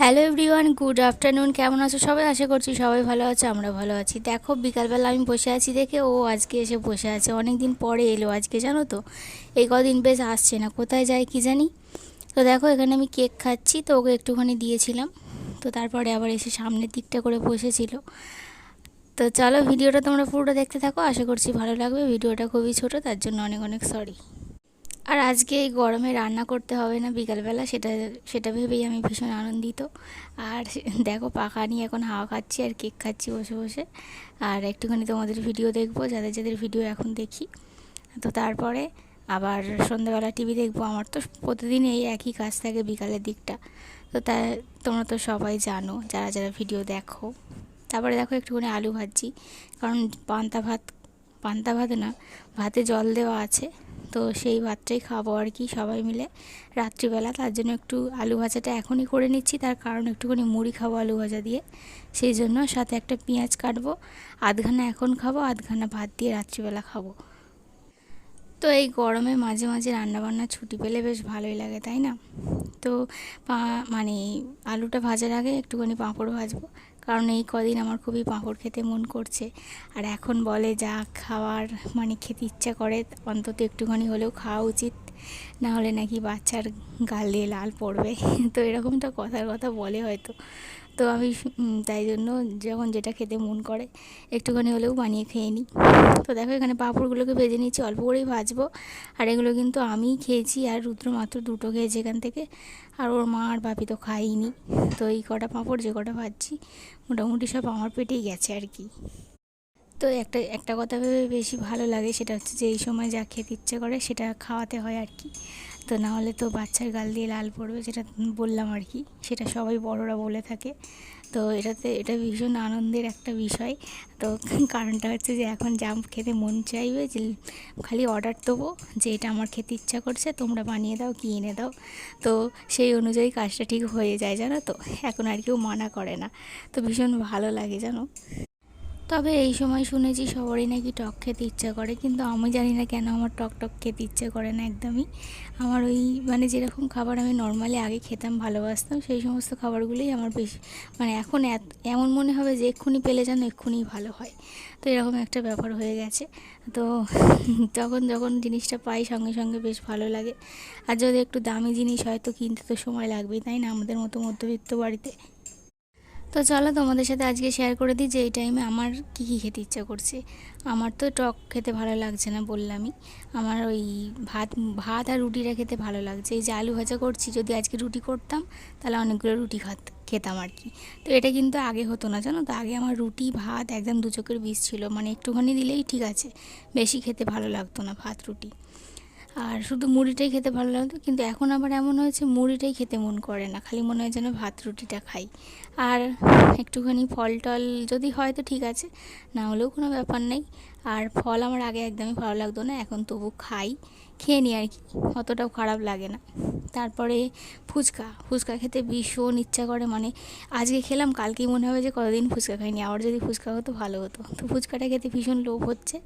Hello everyone good afternoon কেমন আছো? সবাই আশা করছি সবাই ভালো আছে, আমরা ভালো আছি। দেখো, বিকালবেলা আমি বসে আছি দেখে, ও আজকে এসে বসে আছে। অনেক দিন পরে এলো আজকে, জানো তো? এই কদিন বেশ আসছে না, কোথায় যায় কি জানি? তো দেখো, এখানে আমি কেক খাচ্ছি, তো ওকে একটুখানি দিয়েছিলাম। তো তারপরে আবার এসে সামনের দিকটা করে বসেছিল। তো চলো, ভিডিওটা তোমরা পুরোটা দেখতে থাকো, আশা করছি ভালো লাগবে। ভিডিওটা খুবই ছোট, তার জন্য অনেক অনেক সরি আর আজকে এই গরমে রান্না করতে হবে না বিকালবেলা, সেটা সেটা ভেবেই আমি ভীষণ আনন্দিত। আর দেখো পাখা নিয়ে এখন হাওয়া খাচ্ছি আর কেক খাচ্ছি বসে বসে। আর একটুখানি তোমাদের ভিডিও দেখব, যাদের যাদের ভিডিও এখন দেখি। তো তারপরে আবার সন্ধ্যাবেলা টিভি দেখব, আমার তো প্রতিদিন এই একই কাজ থাকে বিকালের দিকটা। তো তা, তোমরা তো সবাই জানো, যারা যারা ভিডিও দেখো। তারপরে দেখো একটুখানি আলু ভাজছি, কারণ পান্তা ভাত পান্তা ভাত না, ভাতে জল দেওয়া আছে। তো সেই ভাতটাই খাব আর কি সবাই মিলে রাত্রিবেলা। তার জন্য একটু আলু ভাজাটা এখনই করে নিচ্ছি, তার কারণ একটুখানি মুড়ি খাব আলু ভাজা দিয়ে। সেই জন্য সাথে একটা পেঁয়াজ কাটবো, আধখানা এখন খাব, আধখানা ভাত দিয়ে রাত্রিবেলা খাব। তো এই গরমে মাঝে মাঝে রান্নাবান্না ছুটি পেলে বেশ ভালোই লাগে, তাই না? তো মানে আলুটা ভাজার আগে একটুখানি পাঁপড় ভাজবো কারণ এই কদিন আমার খুবই পাঁপড় খেতে মন করছে। আর এখন বলে যা খাওয়ার মানে খেতে ইচ্ছা করে, অন্তত একটুখানি হলেও খাওয়া উচিত। না হলে নাকি বাচ্চার গাল দিয়ে লাল পড়বে। তো এরকমটা কথার কথা বলে হয়তো। তো আমি তাই জন্য যখন যেটা খেতে মন করে, একটুখানি হলেও বানিয়ে খেয়ে নিই। তো দেখো এখানে পাঁপড়গুলোকে ভেজে নিচ্ছি অল্প করেই ভাজবো। আর এগুলো কিন্তু আমিই খেয়েছি আর রুদ্র মাত্র দুটো খেয়েছে এখান থেকে। আর ওর মা আর বাপি তো খাইনি। তো এই কটা পাঁপড়, যে কটা ভাজছি, মোটামুটি সব আমার পেটেই গেছে আর কি। তো একটা একটা কথা ভেবে বেশি ভালো লাগে সেটা হচ্ছে যে এই সময় যা খেতে ইচ্ছে করে সেটা খাওয়াতে হয় আর কি। তো না হলে তো বাচ্চার গাল দিয়ে লাল পড়বে যেটা বললাম আর কি, সেটা সবাই বড়রা বলে থাকে। তো এটাতে, এটা ভীষণ আনন্দের একটা বিষয়। তো কারণটা হচ্ছে যে এখন জাম্প খেতে মন চাইবে যে খালি অর্ডার দেবো, যে এটা আমার খেতে ইচ্ছা করছে তোমরা বানিয়ে দাও, কি এনে দাও। তো সেই অনুযায়ী কাজটা ঠিক হয়ে যায় জানো তো, এখন আর কেউ মানা করে না। তো ভীষণ ভালো লাগে জানো। তবে এই সময় শুনেছি সবারই নাকি টক খেতে ইচ্ছা করে, কিন্তু আমি জানি না কেন আমার টক টক খেতে ইচ্ছে করে না একদমই। আমার ওই মানে যেরকম খাবার আমি নর্মালি আগে খেতাম, ভালোবাসতাম, সেই সমস্ত খাবারগুলোই আমার বেশি মানে এখন এমন মনে হবে যে এক্ষুনি পেলে যেন এক্ষুনি ভালো হয়। তো এরকম একটা ব্যাপার হয়ে গেছে। তো তখন যখন জিনিসটা পাই সঙ্গে সঙ্গে বেশ ভালো লাগে। আর যদি একটু দামি জিনিস হয় তো কিনতে তো সময় লাগবেই, তাই না? আমাদের মতো মধ্যবিত্ত বাড়িতে তো চলো তোমাদের সাথে আজকে শেয়ার করে দিই যে এই টাইমে আমার কী কী খেতে ইচ্ছা করছে। আমার তো টক খেতে ভালো লাগছে না বললামই। আমার ওই ভাত ভাত আর রুটিটা খেতে ভালো লাগছে। এই যে আলু ভাজা করছি, যদি আজকে রুটি করতাম, তাহলে অনেকগুলো রুটি খাত, খেতাম আর কি। তো এটা কিন্তু আগে হতো না, জানো তো? আগে আমার রুটি, ভাত একদম দু চোখের বিষ ছিল। মানে একটুখানি দিলেই ঠিক আছে। বেশি খেতে ভালো লাগতো না ভাত, রুটি। আর শুধু মুড়িটাই খেতে ভালো লাগতো কিন্তু এখন আবার এমন হয়েছে মুড়িটাই খেতে মন করে না, খালি মনে হয় যেন ভাত রুটিটা খাই। আর একটুখানি ফল টল যদি হয় তো ঠিক আছে, না হলেও কোনো ব্যাপার নেই। আর ফল আমার আগে একদমই ভালো লাগতো না, এখন তবু খাই, খেয়ে নিই আর কি অতটাও খারাপ লাগে না। তারপরে ফুচকা ফুচকা খেতে ভীষণ ইচ্ছা করে মানে আজকে খেলাম, কালকেই মনে হবে যে কতদিন ফুচকা খাইনি, আবার যদি ফুচকা হতো, ভালো হতো। তো ফুচকাটা খেতে ভীষণ লোভ হচ্ছে।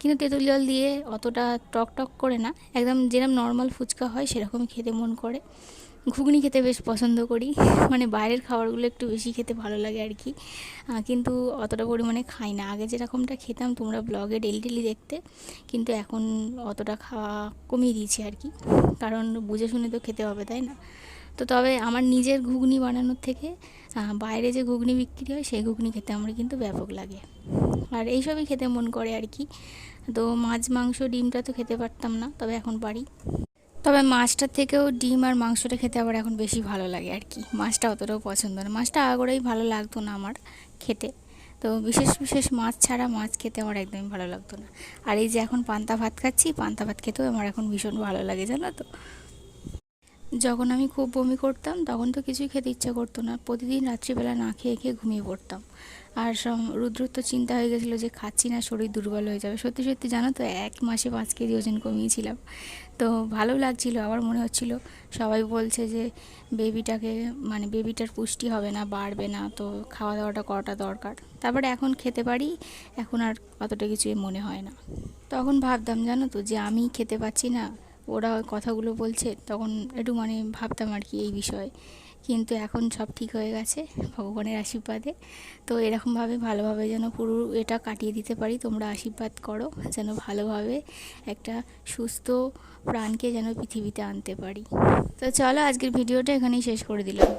কিন্তু তেঁতুল জল দিয়ে অতটা টক টক করে না, একদম যেরকম নর্মাল ফুচকা হয়, সেরকমই খেতে মন করে। ঘুগনি খেতে বেশ পছন্দ করি। মানে বাইরের খাবারগুলো একটু বেশি খেতে ভালো লাগে আর কি। কিন্তু অতটা পরিমাণে খাই না। আগে যেরকমটা খেতাম, তোমরা ব্লগে ডেলি ডেলি দেখতে। কিন্তু এখন অতটা খাওয়া কমিয়ে দিয়েছি আর কি। কারণ বুঝে শুনে তো খেতে হবে, তাই না? তো তবে আমার নিজের ঘুগনি বানানোর থেকে বাইরে যে ঘুগনি বিক্রি হয়, সেই ঘুগনি খেতে আমার কিন্তু ব্যাপক লাগে। আর এইসবই খেতে মন করে আর কি। তো মাছ, মাংস, ডিমটা তো খেতে পারতাম না, তবে এখন পারি। তবে মাছটা থেকেও ডিম আর মাংসটা খেতে আবার এখন বেশি ভালো লাগে আর কি। মাছটা অতটাও পছন্দ না। মাছটা আগরেই ভালো লাগতো না আমার খেতে। তো বিশেষ বিশেষ মাছ ছাড়া মাছ খেতে আমার একদমই ভালো লাগতো না। আর এই যে এখন পান্তা ভাত খাচ্ছি, পান্তা ভাত খেতেও আমার এখন ভীষণ ভালো লাগে, জানো তো? যখন আমি খুব বমি করতাম, তখন তো কিছুই খেতে ইচ্ছা করতো না। প্রতিদিন রাত্রিবেলা না খেয়ে খেয়ে ঘুমিয়ে পড়তাম। আর সব তো চিন্তা হয়ে গেছিল যে খাচ্ছি না, শরীর দুর্বল হয়ে যাবে। সত্যি সত্যি জানো তো, এক মাসে পাঁচ কেজি ওজন কমিয়েছিলাম। তো ভালো লাগছিল, আবার মনে হচ্ছিল, সবাই বলছে যে বেবিটাকে মানে বেবিটার পুষ্টি হবে না, বাড়বে না, তো খাওয়া দাওয়াটা করাটা দরকার। তারপরে এখন খেতে পারি, এখন আর অতটা কিছুই মনে হয় না। তখন ভাবতাম জানো তো, যে আমি খেতে পাচ্ছি না ওরা কথাগুলো বলছে, তখন একটু মানে ভাবতাম আর কি এই বিষয়ে। কিন্তু এখন সব ঠিক হয়ে গেছে, ভগবানের আশীর্বাদে। তো এরকমভাবে ভালোভাবে যেন পুরো এটা কাটিয়ে দিতে পারি, তোমরা আশীর্বাদ করো, যেন ভালোভাবে একটা সুস্থ প্রাণকে যেন পৃথিবীতে আনতে পারি। তো চলো আজকের ভিডিওটা এখানেই শেষ করে দিলাম।